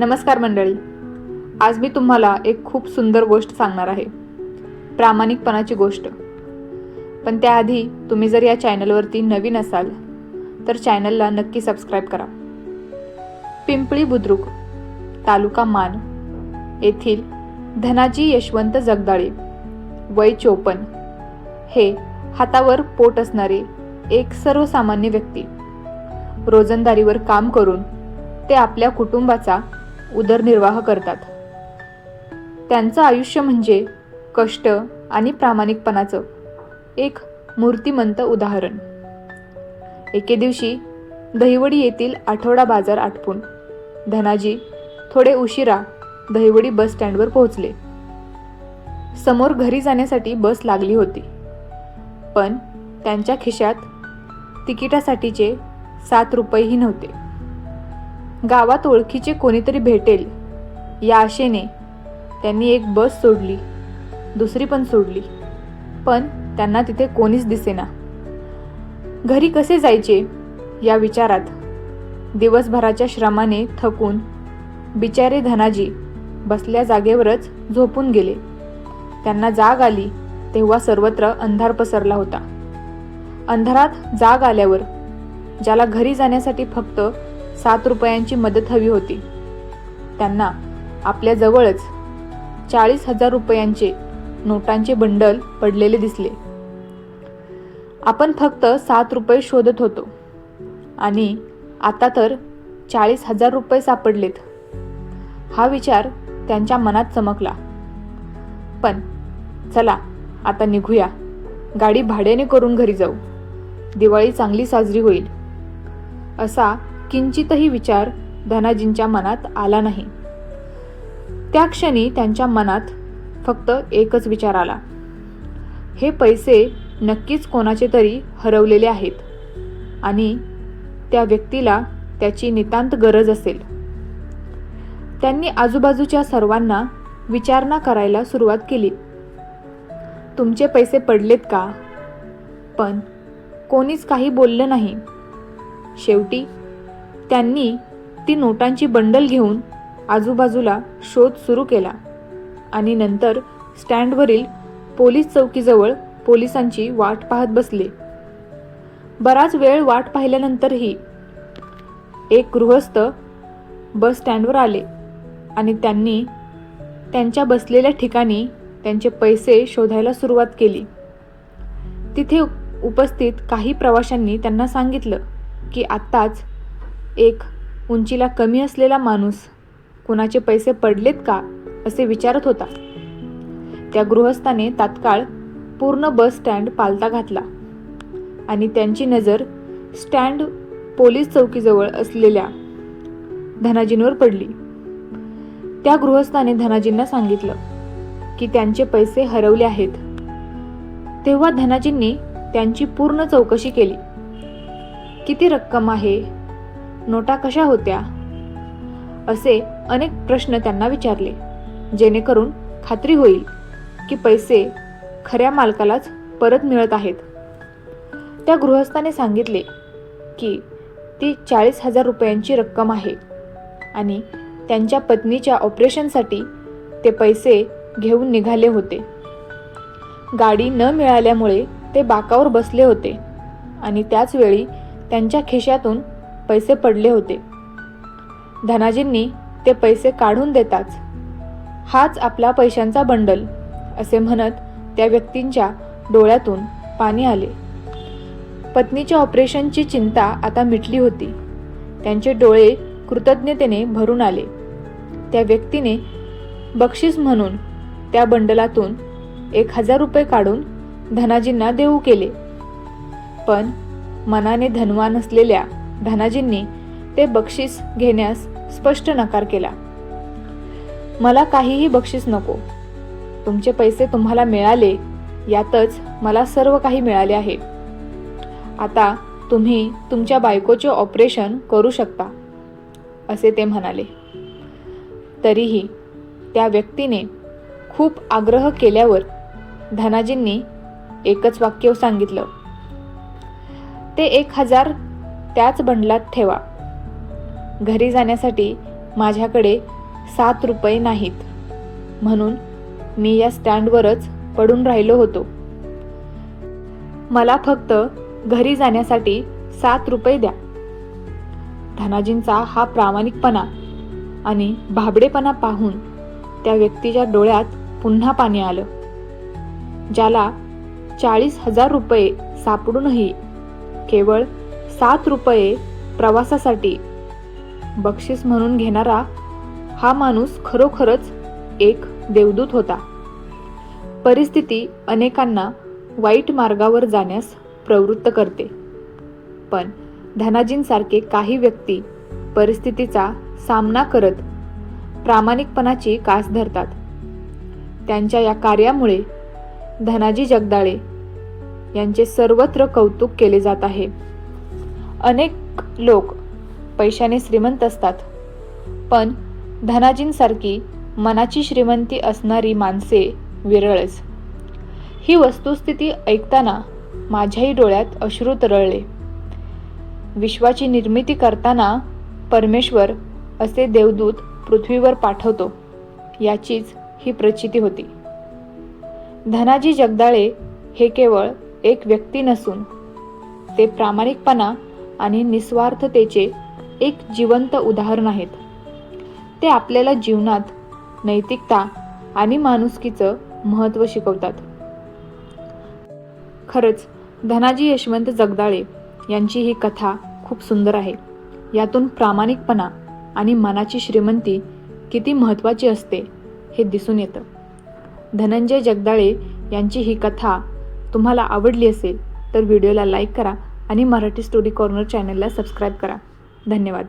नमस्कार मंडळी. आज मी तुम्हाला एक खूप सुंदर गोष्ट सांगणार आहे. प्रामाणिकपणाची गोष्ट. पण त्याआधी तुम्ही जर या चॅनलवरती नवीन असाल तर चॅनलला नक्की सबस्क्राईब करा. पिंपळी बुद्रुक तालुका मान येथील धनाजी यशवंत जगदाळे वय चोपन हे हातावर पोट असणारे एक सर्वसामान्य व्यक्ती. रोजंदारीवर काम करून ते आपल्या कुटुंबाचा उदरनिर्वाह करतात. त्यांचं आयुष्य म्हणजे कष्ट आणि प्रामाणिकपणाचं एक मूर्तिमंत उदाहरण. एके दिवशी दहिवडी येथील आठवडा बाजार आटपून धनाजी थोडे उशिरा दहिवडी बस स्टँडवर पोहोचले. समोर घरी जाण्यासाठी बस लागली होती. पण त्यांच्या खिशात तिकिटासाठीचे सात रुपयेही नव्हते. गावात ओळखीचे कोणीतरी भेटेल. या आशेने त्यांनी एक बस सोडली. दुसरी पण सोडली. पण त्यांना तिथे कोणीच दिसेना. घरी कसे जायचे? या विचारात. दिवसभराच्या श्रमाने थकून बिचारे धनाजी बसल्या जागेवरच झोपून गेले. त्यांना जाग आली तेव्हा सर्वत्र अंधार पसरला होता. अंधारात जाग आल्यावर ज्याला घरी जाण्यासाठी फक्त सात रुपयांची मदत हवी होती. त्यांना आपल्या जवळच चाळीस हजार रुपयांचे नोटांचे बंडल पडलेले दिसले. आपण फक्त सात रुपये शोधत होतो आणि आता तर चाळीस हजार रुपये सापडलेत. हा विचार त्यांच्या मनात चमकला. पण चला आता निघूया. गाडी भाड्याने करून घरी जाऊ. दिवाळी चांगली साजरी होईल. असा किंचितही विचार धनाजींच्या मनात आला नाही. त्या क्षणी त्यांच्या मनात फक्त एकच विचार आला. हे पैसे नक्कीच कोणाचे तरी हरवलेले आहेत आणि त्या व्यक्तीला त्याची नितांत गरज असेल. त्यांनी आजूबाजूच्या सर्वांना विचारणा करायला सुरुवात केली. तुमचे पैसे पडलेत का? पण कोणीच काही बोललं नाही. शेवटी त्यांनी ती नोटांची बंडल घेऊन आजूबाजूला शोध सुरू केला आणि नंतर स्टँडवरील पोलीस चौकीजवळ पोलिसांची वाट पाहत बसले. बराच वेळ वाट पाहिल्यानंतरही एक गृहस्थ बस स्टँडवर आले आणि त्यांनी त्यांच्या बसलेल्या ठिकाणी त्यांचे पैसे शोधायला सुरुवात केली. तिथे उपस्थित काही प्रवाशांनी त्यांना सांगितलं की आत्ताच एक उंचीला कमी असलेला माणूस कुणाचे पैसे पडलेत का असे विचारत होता. त्या गृहस्थाने तात्काळ पूर्ण बस स्टँड पालता घातला आणि त्यांची नजर स्टँड पोलीस चौकीजवळ असलेल्या धनाजींवर पडली. त्या गृहस्थाने धनाजींना सांगितलं की त्यांचे पैसे हरवले आहेत. तेव्हा धनाजींनी त्यांची पूर्ण चौकशी केली. किती रक्कम आहे? नोटा कशा होत्या? असे अनेक प्रश्न त्यांना विचारले जेणेकरून खात्री होईल की पैसे खऱ्या मालकालाच परत मिळत आहेत. त्या गृहस्थाने सांगितले की ती चाळीस हजार रुपयांची रक्कम आहे आणि त्यांच्या पत्नीच्या ऑपरेशनसाठी ते पैसे घेऊन निघाले होते. गाडी न मिळाल्यामुळे ते बाकावर बसले होते आणि त्याचवेळी त्यांच्या खिशातून पैसे पडले होते. धनाजींनी ते पैसे काढून देताच. हाच आपला पैशांचा बंडल असे म्हणत त्या व्यक्तींच्या डोळ्यातून पाणी आले. पत्नीच्या ऑपरेशनची चिंता आता मिटली होती. त्यांचे डोळे कृतज्ञतेने भरून आले. त्या व्यक्तीने बक्षीस म्हणून त्या बंडलातून एक हजार रुपये काढून धनाजींना देऊ केले. पण मनाने धनवान असलेल्या धनाजींनी ते बक्षीस घेण्यास स्पष्ट नकार केला. मला काहीही बक्षीस नको. तुमचे पैसे तुम्हाला मिळाले यातच मला सर्व काही मिळाले आहे. आता तुम्ही तुमच्या बायकोचे ऑपरेशन करू शकता असे ते म्हणाले. तरीही त्या व्यक्तीने खूप आग्रह केल्यावर धनाजींनी एकच वाक्य सांगितलं. ते एक हजार त्याच बंडलात ठेवा. घरी जाण्यासाठी माझ्याकडे सात रुपये नाहीत. म्हणून मी या स्टँडवरच पडून राहिलो होतो. मला फक्त घरी जाण्यासाठी सात रुपये द्या. धनाजींचा हा प्रामाणिकपणा आणि भाबडेपणा पाहून त्या व्यक्तीच्या डोळ्यात पुन्हा पाणी आलं. ज्याला चाळीस हजार रुपये सापडूनही केवळ सात रुपये प्रवासासाठी. बक्षीस म्हणून घेणारा हा माणूस खरोखरच एक देवदूत होता. परिस्थिती अनेकांना वाईट मार्गावर जाण्यास प्रवृत्त करते. पण धनाजींसारखे काही व्यक्ती परिस्थितीचा सामना करत प्रामाणिकपणाची कास धरतात. त्यांच्या या कार्यामुळे धनाजी जगदाळे यांचे सर्वत्र कौतुक केले जात आहे. अनेक लोक पैशाने श्रीमंत असतात. पण धनाजींसारखी मनाची श्रीमंती असणारी माणसे विरळच. ही वस्तुस्थिती ऐकताना माझ्याही डोळ्यात अश्रू तरळले. विश्वाची निर्मिती करताना परमेश्वर असे देवदूत पृथ्वीवर पाठवतो याचीच ही प्रचिती होती. धनाजी जगदाळे हे केवळ एक व्यक्ती नसून ते प्रामाणिकपणा आणि निस्वार्थतेचे एक जिवंत उदाहरण आहेत. ते आपल्याला जीवनात नैतिकता आणि माणुसकीचं महत्त्व शिकवतात. खरंच धनाजी यशवंत जगदाळे यांची ही कथा खूप सुंदर आहे. यातून प्रामाणिकपणा आणि मनाची श्रीमंती किती महत्त्वाची असते हे दिसून येतं. धनंजय जगदाळे यांची ही कथा तुम्हाला आवडली असेल तर व्हिडिओला लाईक करा आणि मराठी स्टोरी कॉर्नर चॅनलला सबस्क्राईब करा. धन्यवाद.